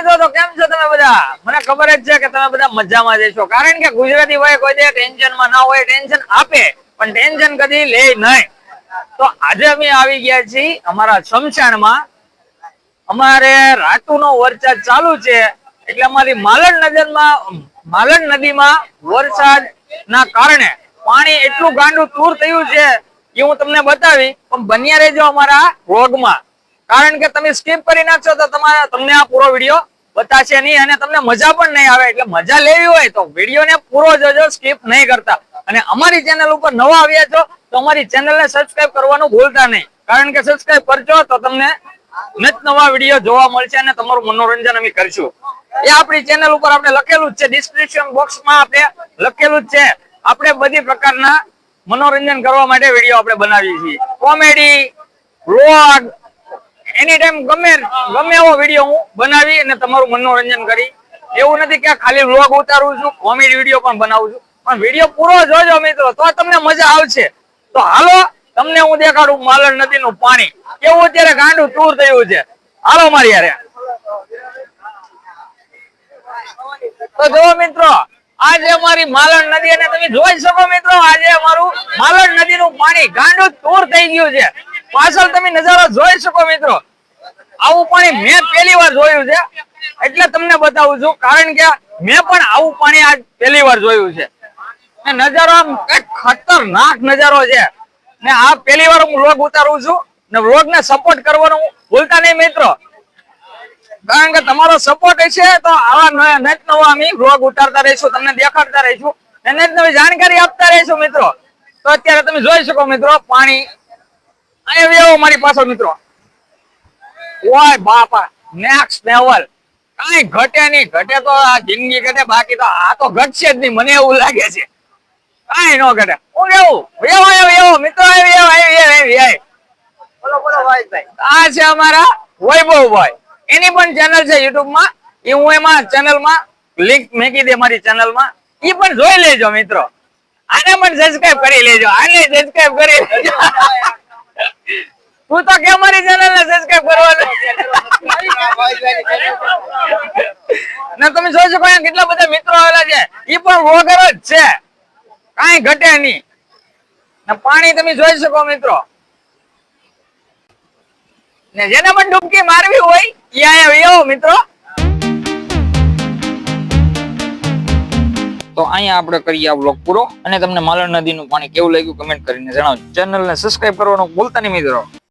મિત્રો તો કેમ છો તમે બધા? મને ખબર જ છે કે તમે બધા મજામાં જશો કારણ કે ગુજરાતી ભાઈ કોઈ દે, ટેન્શનમાં ના હોય, ટેન્શન આપે, પણ ટેન્શન કદી લે નહીં. તો આજે અમે આવી ગયા છીએ અમારા શમશાનમાં. અમારે રાતુનો વરસાદ ચાલુ છે, એટલે અમારી માલણ નદીમાં માલણ નદીમાં વરસાદ ના કારણે પાણી એટલું ગાંડું તૂર થયું છે કે હું તમને બતાવી, પણ બન્યા રહેજો અમારા વ્લોગમાં કારણ કે તમે સ્કીપ કરી નાખશો તો તમારે તમને આ પૂરો વીડિયો બતાશે નહીં અને તમને મજા પણ નહીં આવે. એટલે મજા લેવી હોય તો વિડીયોને પૂરો જોજો સ્કીપ નહીં કરતા. અને અમારી ચેનલ ઉપર નવા આવ્યા છો તો અમારી ચેનલને સબસ્ક્રાઇબ કરવાનું ભૂલતા નહીં. કારણ કે સબસ્ક્રાઇબ કરજો તો તમને નત નવા વીડિયો જોવા મળશે અને તમારું મનોરંજન અમે કરશું. એ આપણી ચેનલ ઉપર આપણે લખેલું જ છે. ડિસ્ક્રિપ્શન બોક્સમાં આપણે લખેલું જ છે. આપણે બધી પ્રકારના મનોરંજન કરવા માટે વીડિયો આપણે બનાવીએ છીએ. કોમેડી વ્લોગ એની ટાઈમ ગમે ગમે એવો વીડિયો હું બનાવી અને તમારું મનોરંજન કરી. એવું નથી કે ખાલી વ્લોગ ઉતારું છું કોમેડી વીડિયો પણ બનાવું છું. પણ વીડિયો પૂરો જોજો મિત્રો, તો તમને મજા આવશે. તો હાલો, તમને હું દેખાડું માલણ નદી નું પાણી. કેવું અત્યારે ગાંડું ટૂર થયું છે? હાલો મારી યારે તો જો મિત્રો, આજે મારી માલણ નદી અને તમે જોઈ શકો મિત્રો, આજે અમારું માલણ નદીનું પાણી ગાંડું ટૂર થઈ ગયું છે. પાછળ તમે નજારો જોઈ શકો મિત્રો. આવું પાણી મેં પહેલી વાર જોયું છે. એટલે તમને બતાવું છું, કારણ કે મેં પણ આવું પાણી આજ પહેલી વાર જોયું છે. ને નજારો આમ કંઈક ખતરનાક નજારો છે. ને આ પહેલી વાર હું વ્લોગ ઉતારું છું. ને વ્લોગ ને સપોર્ટ કરવાનું ભૂલતા નહીં મિત્રો. કારણ કે તમારો સપોર્ટ છે તો આવા નત નવા અમે વ્લોગ ઉતારતા રહીશું, તમને દેખાડતા રહીશું. ને નેટ નવી જાણકારી આપતા રહીશું મિત્રો. તો અત્યારે તમે જોઈ શકો મિત્રો, પાણી અહીંયા એવો મારી પાછળ મિત્રો. ઓય બાપા નેક્સ્ટ લેવલ કઈ ઘટે નહીં ઘટે તો આ જિંદગી ઘટે બાકી તો આ તો ઘટશે જ નહીં મને એવું લાગે છે. કઈ ન ઘટે. હું કેવું એવો એવો એવો મિત્રો એવી એવો એવી એવી એવી એવી બોલો બોલો ભાઈ આ છે અમારા વૈભવભાઈ. એની પણ ચેનલ છે યુટ્યુબમાં એ હું એમાં ચેનલમાં લિંક મેકી દે મારી ચેનલમાં એ પણ જોઈ લેજો મિત્રો. આને પણ સબસ્ક્રાઇબ કરી લેજો. આને સબસ્ક્રાઇબ કરી લેજો. તું તો કે મારી ચેનલ ને સબસ્ક્રાઇબ કરવાનું તમે જોઈ શકો કેટલા બધા મિત્રો આવેલા છે. એ પણ વગર જ છે. કાંઈ ઘટે નહીં. પાણી તમે જોઈ શકો મિત્રો. ને જેને પણ ડૂબકી મારવી હોય એ અહીંયા મિત્રો. તો અહીંયા આપણે કરીએ આ બ્લોગ પૂરો. અને તમને માલણ નદીનું પાણી કેવું લાગ્યું કમેન્ટ કરીને જણાવજો. ચેનલને સબસ્ક્રાઇબ કરવાનું ભૂલતા નહીં મિત્રો.